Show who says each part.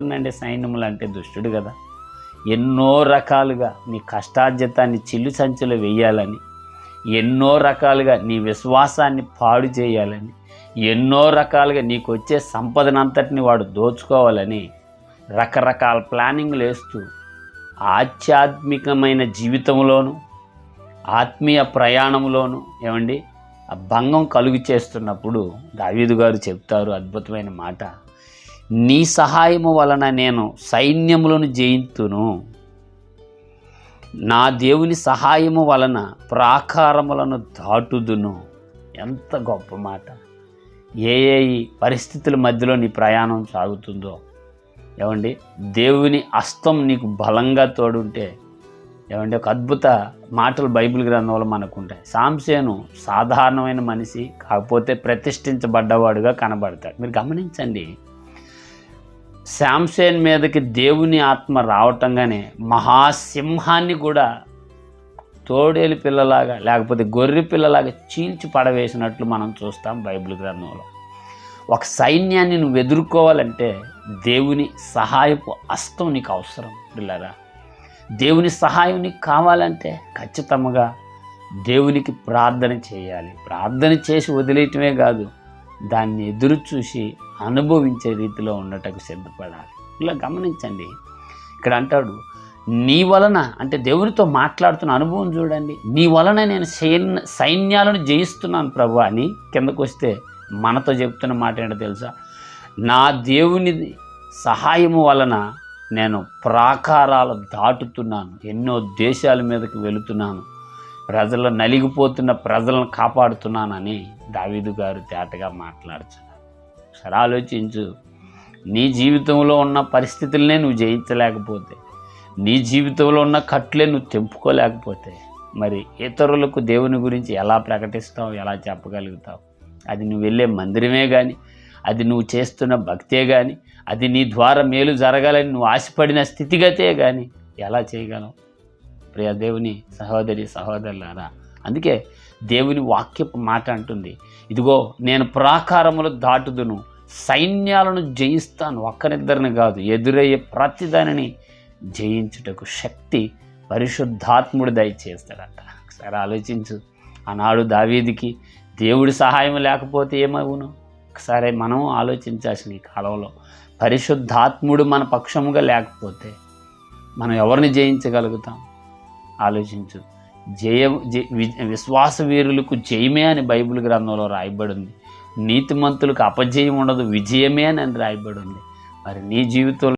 Speaker 1: అండి సైన్యములు అంటే దుష్టుడు కదా. ఎన్నో రకాలుగా నీ కష్టార్జితాన్ని చిల్లు సంచులు వేయాలని ఎన్నో రకాలుగా నీ విశ్వాసాన్ని పాడు చేయాలని ఎన్నో రకాలుగా నీకు వచ్చే సంపదనంతటిని వాడు దోచుకోవాలని రకరకాల ప్లానింగ్లు వేస్తూ ఆధ్యాత్మికమైన జీవితంలోను ఆత్మీయ ప్రయాణంలోను ఏమండి ఆ భంగం కలుగు చేస్తున్నప్పుడు దావీదు గారు చెప్తారు అద్భుతమైన మాట. నీ సహాయము వలన నేను సైన్యములను జయింతును. నా దేవుని సహాయము వలన ప్రాకారములను దాటుదును. ఎంత గొప్ప మాట. ఏ ఏ పరిస్థితుల మధ్యలో నీ ప్రయాణం సాగుతుందో. ఏమండి? దేవుని అస్తం నీకు బలంగా తోడుంటే. ఏమంటే ఒక అద్భుత మాటలు బైబిల్ గ్రంథంలో మనకు ఉంటాయి సాంసేను సాధారణమైన మనిషి కాకపోతే ప్రతిష్ఠించబడ్డవాడుగా కనబడతాడు. మీరు గమనించండి. శాంసేన్ మీదకి దేవుని ఆత్మ రావటంగానే మహాసింహాన్ని కూడా తోడేలు పిల్లలాగా లేకపోతే గొర్రె పిల్లలాగా చీల్చి పడవేసినట్లు మనం చూస్తాం బైబిల్ గ్రంథంలో. ఒక సైన్యాన్ని నువ్వు ఎదుర్కోవాలంటే దేవుని సహాయపు అస్తం నీకు అవసరం పిల్లరా. దేవుని సహాయం నీకు కావాలంటే ఖచ్చితంగా దేవునికి ప్రార్థన చేయాలి. ప్రార్థన చేసి వదిలేయటమే కాదు దాన్ని ఎదురు చూసి అనుభవించే రీతిలో ఉండటకు సిద్ధపడాలి. ఇలా గమనించండి. ఇక్కడ అంటాడు నీ వలన అంటే దేవునితో మాట్లాడుతున్న అనుభవం చూడండి. నీ వలన నేను సైన్య సైన్యాలను జయిస్తున్నాను ప్రభు అని కిందకు వస్తే మనతో చెప్తున్న మాట ఏంటో తెలుసా? నా దేవుని సహాయము వలన నేను ప్రాకారాలు దాటుతున్నాను. ఎన్నో దేశాల మీదకి వెళుతున్నాను. ప్రజలు నలిగిపోతున్న ప్రజలను కాపాడుతున్నానని దావీదు గారు తేటగా మాట్లాడుతున్నారు ఒకసారి ఆలోచించు నీ జీవితంలో ఉన్న పరిస్థితులనే నువ్వు జయించలేకపోతే నీ జీవితంలో ఉన్న కట్లే నువ్వు తెంపుకోలేకపోతే మరి ఇతరులకు దేవుని గురించి ఎలా ప్రకటిస్తావు ఎలా చెప్పగలుగుతావు? అది నువ్వు వెళ్ళే మందిరమే కానీ అది నువ్వు చేస్తున్న భక్తే కానీ అది నీ ద్వారా మేలు జరగాలని నువ్వు ఆశపడిన స్థితిగతే కానీ ఎలా చేయగలవు? ప్రియ దేవుని సహోదరి సహోదరులారా అందుకే దేవుని వాక్యపు మాట అంటుంది. ఇదిగో నేను ప్రాకారములు దాటుదును సైన్యాలను జయిస్తాను. ఒక్కరిద్దరిని కాదు ఎదురయ్యే ప్రతిదానిని జయించుటకు శక్తి పరిశుద్ధాత్ముడు దయచేస్తాడంట ఒకసారి ఆలోచించు. ఆనాడు దావీదికి దేవుడి సహాయం లేకపోతే ఏమవును? ఒకసారి మనం ఆలోచించాల్సిన ఈ కాలంలో పరిశుద్ధాత్ముడు మన పక్షముగా లేకపోతే మనం ఎవరిని జయించగలుగుతాం? ఆలోచించు. జయ విశ్వాస వీరులకు జయమే అని బైబిల్ గ్రంథంలో రాయబడి ఉంది నీతిమంతులకు అపజయం ఉండదు విజయమే అని రాయబడి ఉంది. మరి నీ జీవితంలో